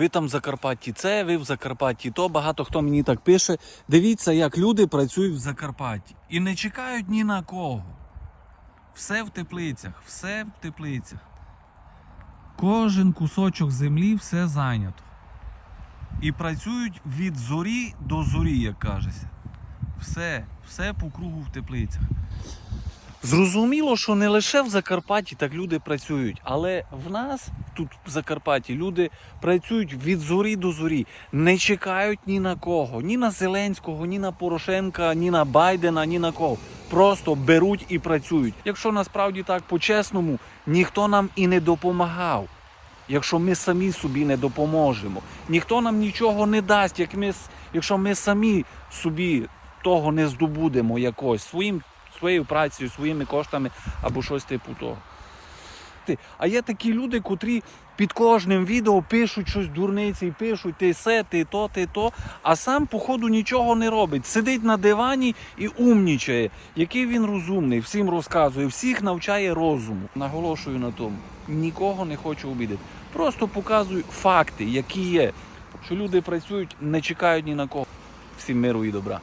ви там в Закарпатті це, ви в Закарпатті то. Багато хто мені так пише. Дивіться, як люди працюють в Закарпатті. І не чекають ні на кого. Все в теплицях, все в теплицях. Кожен кусочок землі все зайнято. І працюють від зорі до зорі, як кажеться. Все, все по кругу в теплицях. Зрозуміло, що не лише в Закарпатті так люди працюють, але в нас тут в Закарпатті люди працюють від зорі до зорі, не чекають ні на кого, ні на Зеленського, ні на Порошенка, ні на Байдена, ні на кого. Просто беруть і працюють. Якщо насправді так по-чесному, ніхто нам і не допомагав. Якщо ми самі собі не допоможемо, ніхто нам нічого не дасть, як ми, якщо ми самі собі того не здобудемо якось своїм своєю працею, своїми коштами або щось типу того. А є такі люди, котрі під кожним відео пишуть щось дурниці, і пишуть ти се, ти то, ти то, а сам, походу, нічого не робить. Сидить на дивані і умнічає. Який він розумний, всім розказує, всіх навчає розуму. Наголошую на тому. Нікого не хочу обідати. Просто показую факти, які є. Що люди працюють, не чекають ні на кого. Всім миру і добра.